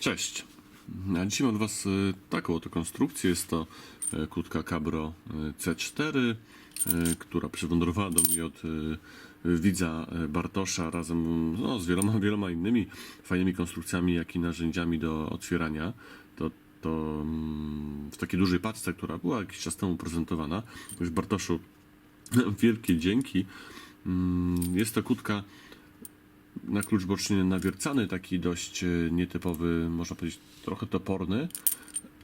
Cześć. A dzisiaj mam od Was e, taką oto konstrukcję. Jest to e, kłódka Cabro e, C4, e, która przywędrowała do mnie od widza Bartosza razem no, z wieloma, wieloma innymi fajnymi konstrukcjami, jak i narzędziami do otwierania. To, to mm, w takiej dużej paczce, która była jakiś czas temu prezentowana. Już Bartoszu wielkie dzięki. Mm, Jest to kłódka na klucz boczny nawiercany, taki dość e, nietypowy, można powiedzieć trochę toporny,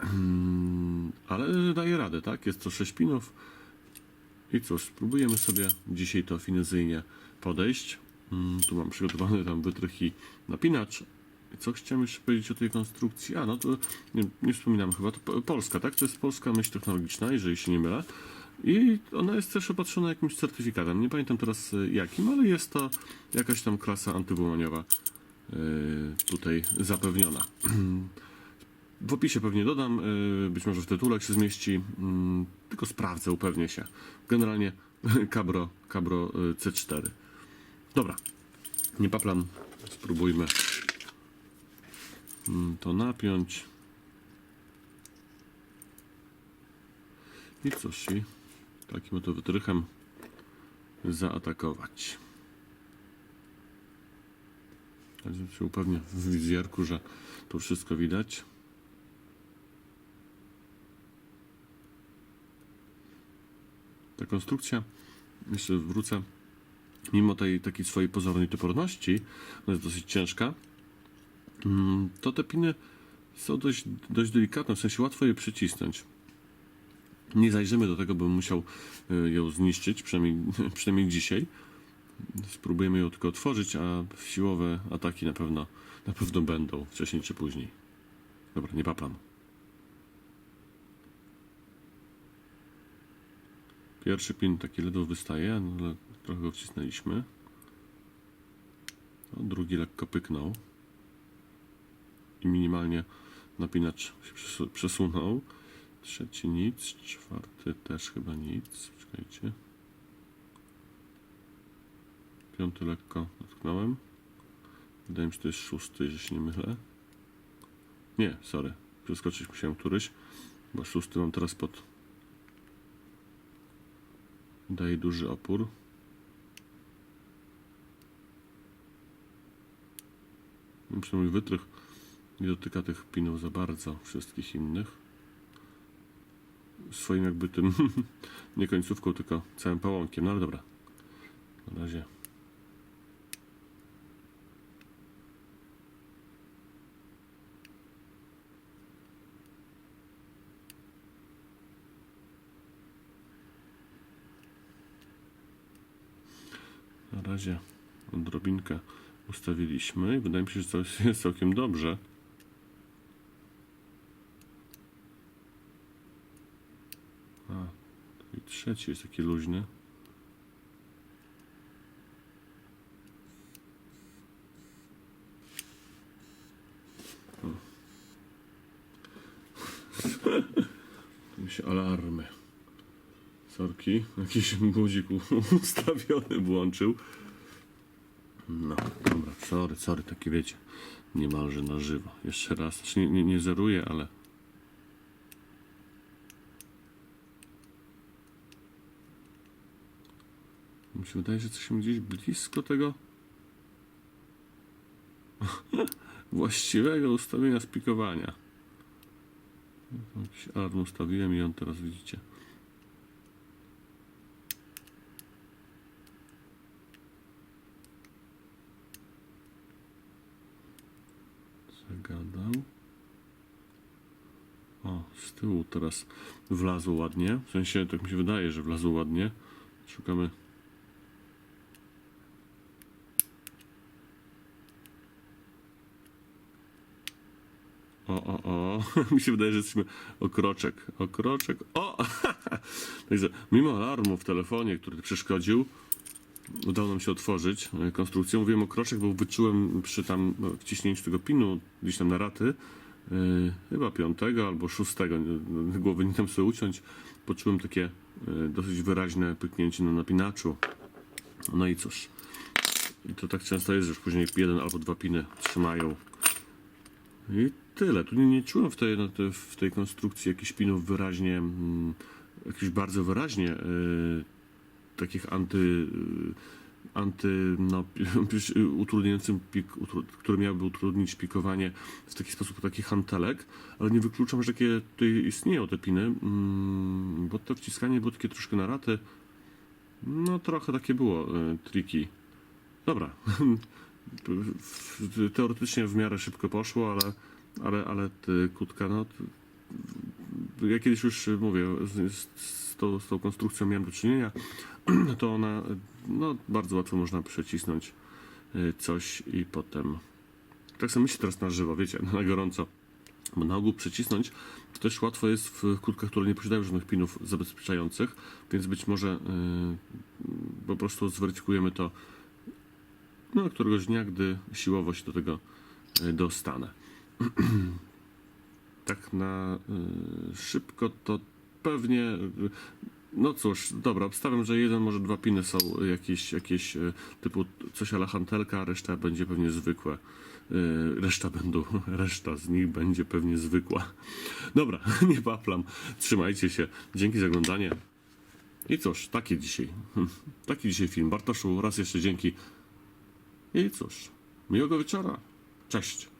Mm, ale daje radę, tak? Jest to 6 pinów. I cóż, spróbujemy sobie dzisiaj to finezyjnie podejść. Mm, Tu mam przygotowany tam wytrych i napinacz. Co chciałem jeszcze powiedzieć o tej konstrukcji? A, no to nie, nie wspominam chyba, to po- Polska, tak? To jest polska myśl technologiczna, jeżeli się nie mylę. I ona jest też opatrzona jakimś certyfikatem. Nie pamiętam teraz y, jakim, ale jest to jakaś tam klasa antywłamaniowa y, tutaj zapewniona. W opisie pewnie dodam, y, być może w tytule się zmieści, mm, tylko sprawdzę, upewnię się. Generalnie Cabro, Cabro y, C4. Dobra, nie paplam, spróbujmy mm, to napiąć. I cóż, i takim oto wytrychem zaatakować. Także się upewnię w wizjerku, że to wszystko widać. Ta konstrukcja, jeszcze wrócę, mimo tej takiej swojej pozornej toporności, ona jest dosyć ciężka, mm, to te piny są dość, dość delikatne, w sensie łatwo je przycisnąć. Nie zajrzymy do tego, bym musiał y, ją zniszczyć, przynajmniej, przynajmniej dzisiaj. Spróbujemy ją tylko otworzyć, a siłowe ataki na pewno, na pewno będą, wcześniej czy później. Dobra, nie paplam. Pierwszy pin taki ledwo wystaje, ale trochę go wcisnęliśmy. O, drugi lekko pyknął. I minimalnie napinacz się przesu- przesunął. Trzeci nic, czwarty też chyba nic. Czekajcie. Piąty lekko dotknąłem. Wydaje mi się, że to jest szósty, jeżeli się nie mylę. Nie, sorry. Przeskoczyć musiałem któryś, bo szósty mam teraz pod Daje duży opór. Przynajmniej wytrych nie dotyka tych pinów za bardzo, wszystkich innych. Swoim jakby tym, nie końcówką, tylko całym pałąkiem. No ale dobra. Na razie. Na razie odrobinkę ustawiliśmy i wydaje mi się, że to jest- jest całkiem dobrze. A, i trzeci jest taki luźny. Tu mi się alarmy. Sorki, jakiś budzik ustawiony włączył. No, dobra, sorry, sorry, taki wiecie, niemalże na żywo. Jeszcze raz, znaczy nie, nie, nie zeruję, ale... Mi się wydaje, że coś gdzieś blisko tego właściwego ustawienia spikowania. Jakiś alarm ustawiłem i on teraz widzicie. Zagadał. O, z tyłu teraz wlazło ładnie. W sensie, tak mi się wydaje, że wlazło ładnie. Szukamy. O, o, o. Mi się wydaje, że jesteśmy o kroczek. O! Także mimo alarmu w telefonie, który przeszkodził, udało nam się otworzyć e, konstrukcję. Mówiłem o kroczek, bo wyczułem przy tam no, wciśnięciu tego pinu gdzieś tam na raty, e, chyba piątego albo szóstego, nie- głowy nie tam sobie uciąć, poczułem takie e, dosyć wyraźne pyknięcie na napinaczu. No i cóż. I to tak często jest, że już później jeden albo dwa piny trzymają I tyle. Tu nie, nie czułem w tej, te- w tej konstrukcji jakichś pinów wyraźnie, mm, jakichś bardzo wyraźnie y, takich anty, y, anty no, utrudniającym pik, utru, które miałyby utrudnić pikowanie w taki sposób taki hantelek, ale nie wykluczam, że takie tutaj istnieją te piny, mm, bo to wciskanie było takie troszkę na raty. No trochę takie było y, triki. Dobra. Teoretycznie w miarę szybko poszło, ale, ale, ale kutka, no. Ja kiedyś już mówię, z, z, tą, z tą konstrukcją miałem do czynienia, to ona, no bardzo łatwo można przecisnąć y, coś i potem. Tak samo myślę teraz na żywo, wiecie, na gorąco. Bo na ogół przycisnąć to też łatwo jest w kurtkach, które nie posiadają żadnych pinów zabezpieczających, więc być może y, po prostu zweryfikujemy to no, któregoś dnia, gdy siłowo się do tego y, dostanę. tak na y, szybko to pewnie. y, No cóż, dobra, obstawiam, że jeden, może dwa piny są jakieś, jakieś typu coś ala hantelka, a reszta będzie pewnie zwykłe. Reszta będą, reszta z nich będzie pewnie zwykła. Dobra, nie paplam. Trzymajcie się. Dzięki za oglądanie. I cóż, taki dzisiaj. Taki dzisiaj film. Bartoszu, raz jeszcze dzięki. I cóż, miłego wieczora. Cześć.